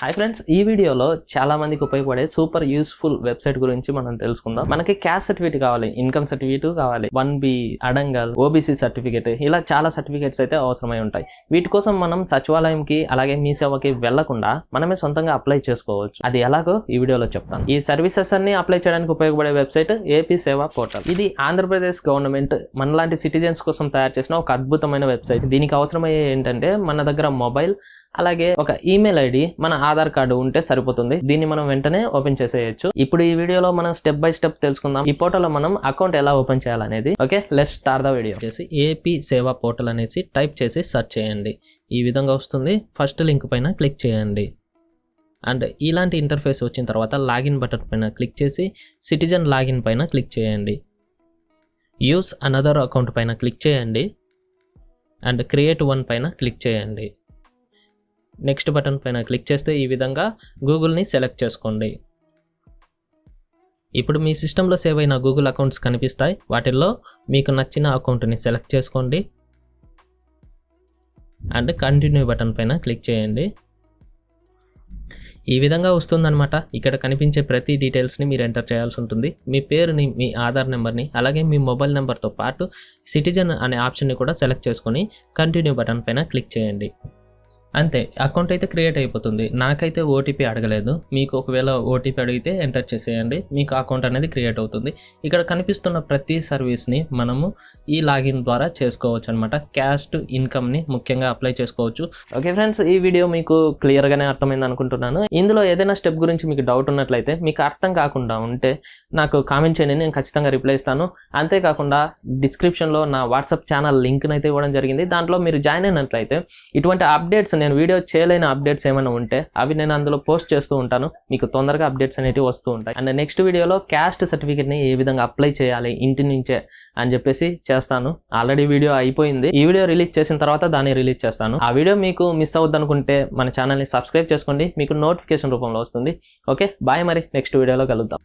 Hi friends ఈ వీడియోలో చాలా మందికి ఉపయోగపడే సూపర్ యూస్ఫుల్ వెబ్సైట్ గురించి మనం తెలుసుకుందాం. మనకి క్యాస్ట్ సర్టిఫికేట్ కావాలి ఇన్కమ్ సర్టిఫికేట్ కావాలి one B Adangal OBC certificate ఇలా చాలా సర్టిఫికేట్స్ అయితే అవసరమై ఉంటాయి. వీటి కోసం మనం సచివాలయంకి అలాగే మీ సేవకి వెళ్ళకుండా మనమే సొంతంగా అప్లై చేసుకోవచ్చు. అది ఎలాగో ఈ వీడియోలో చెప్తాను. ఈ సర్వీసెస్ అన్ని అప్లై చేయడానికి ఉపయోగపడే వెబ్సైట్ ఏపీ సేవా పోర్టల్ ఇది ఆంధ్రప్రదేశ్ గవర్నమెంట్ మనలాంటి సిటిజన్స్ కోసం తయారు చేసిన ఒక అద్భుతమైన వెబ్సైట్ దీనికి అవసరమయ్యే ఏంటంటే మన దగ్గర మొబైల్ అలాగే ఒక ఈమెయిల్ ఐడి మన ఆధార్ కార్డు ఉంటే సరిపోతుంది. దీన్ని మనం వెంటనే ఓపెన్ చేసేయచ్చు. ఇప్పుడు ఈ వీడియోలో మనం స్టెప్ బై స్టెప్ తెలుసుకుందాం. ఈ పోర్టల్లో మనం అకౌంట్ ఎలా ఓపెన్ చేయాలనేది. Okay let start the video చేసి ఏపీ సేవా పోర్టల్ అనేసి టైప్ చేసి సెర్చ్ చేయండి. ఈ విధంగా వస్తుంది. ఫస్ట్ లింక్ పైన క్లిక్ చేయండి. అండ్ ఇలాంటి ఇంటర్ఫేస్ వచ్చిన తర్వాత లాగిన్ బటన్ పైన క్లిక్ చేసి సిటిజన్ లాగిన్ పైన క్లిక్ చేయండి. యూస్ అనదర్ అకౌంట్ పైన క్లిక్ చేయండి. అండ్ క్రియేట్ వన్ పైన క్లిక్ చేయండి. నెక్స్ట్ బటన్ పైన క్లిక్ చేస్తే ఈ విధంగా గూగుల్ని సెలెక్ట్ చేసుకోండి. ఇప్పుడు మీ సిస్టంలో సేవ్ అయిన గూగుల్ అకౌంట్స్ కనిపిస్తాయి. వాటిల్లో మీకు నచ్చిన అకౌంట్ని సెలెక్ట్ చేసుకోండి. అండ్ కంటిన్యూ బటన్ పైన క్లిక్ చేయండి. ఈ విధంగా వస్తుందన్నమాట. ఇక్కడ కనిపించే ప్రతి డీటెయిల్స్ని మీరు ఎంటర్ చేయాల్సి ఉంటుంది. మీ పేరుని మీ ఆధార్ నెంబర్ని అలాగే మీ మొబైల్ నెంబర్తో పాటు సిటిజన్ అనే ఆప్షన్ని కూడా సెలెక్ట్ చేసుకొని కంటిన్యూ బటన్ పైన క్లిక్ చేయండి. అంతే అకౌంట్ అయితే క్రియేట్ అయిపోతుంది. నాకైతే ఓటీపీ అడగలేదు. మీకు ఒకవేళ ఓటీపీ అడిగితే ఎంటర్ చేసేయండి. మీకు అకౌంట్ అనేది క్రియేట్ అవుతుంది. ఇక్కడ కనిపిస్తున్న ప్రతి సర్వీస్ని మనము ఈ లాగిన్ ద్వారా చేసుకోవచ్చు అనమాట క్యాస్ట్ ఇన్కమ్ని ముఖ్యంగా అప్లై చేసుకోవచ్చు. ఓకే ఫ్రెండ్స్ ఈ వీడియో మీకు క్లియర్గానే అర్థమైంది అనుకుంటున్నాను. ఇందులో ఏదైనా స్టెప్ గురించి మీకు డౌట్ ఉన్నట్లయితే మీకు అర్థం కాకుండా ఉంటే నాకు కామెంట్ చేయండి. నేను ఖచ్చితంగా రిప్లై ఇస్తాను. అంతేకాకుండా డిస్క్రిప్షన్లో నా వాట్సాప్ ఛానల్ లింక్ని అయితే ఇవ్వడం జరిగింది. దాంట్లో మీరు జాయిన్ అయినట్లయితే ఇటువంటి అప్డేట్స్ నేను వీడియో చేయలేని అప్డేట్స్ ఏమైనా ఉంటే అవి నేను అందులో పోస్ట్ చేస్తూ ఉంటాను. మీకు తొందరగా అప్డేట్స్ అనేవి వస్తూ ఉంటాయి. అండ్ నెక్స్ట్ వీడియోలో క్యాస్ట్ సర్టిఫికేట్ని ఏ విధంగా అప్లై చేయాలి ఇంటి నుంచే అని చెప్పేసి చేస్తాను. ఆల్రెడీ వీడియో అయిపోయింది. ఈ వీడియో రిలీజ్ చేసిన తర్వాత దాన్ని రిలీజ్ చేస్తాను. ఆ వీడియో మీకు మిస్ అవుద్ది అనుకుంటే మన ఛానల్ని సబ్స్క్రైబ్ చేసుకోండి. మీకు నోటిఫికేషన్ రూపంలో వస్తుంది. ఓకే బాయ్ మరి. నెక్స్ట్ వీడియోలో కలుద్దాం.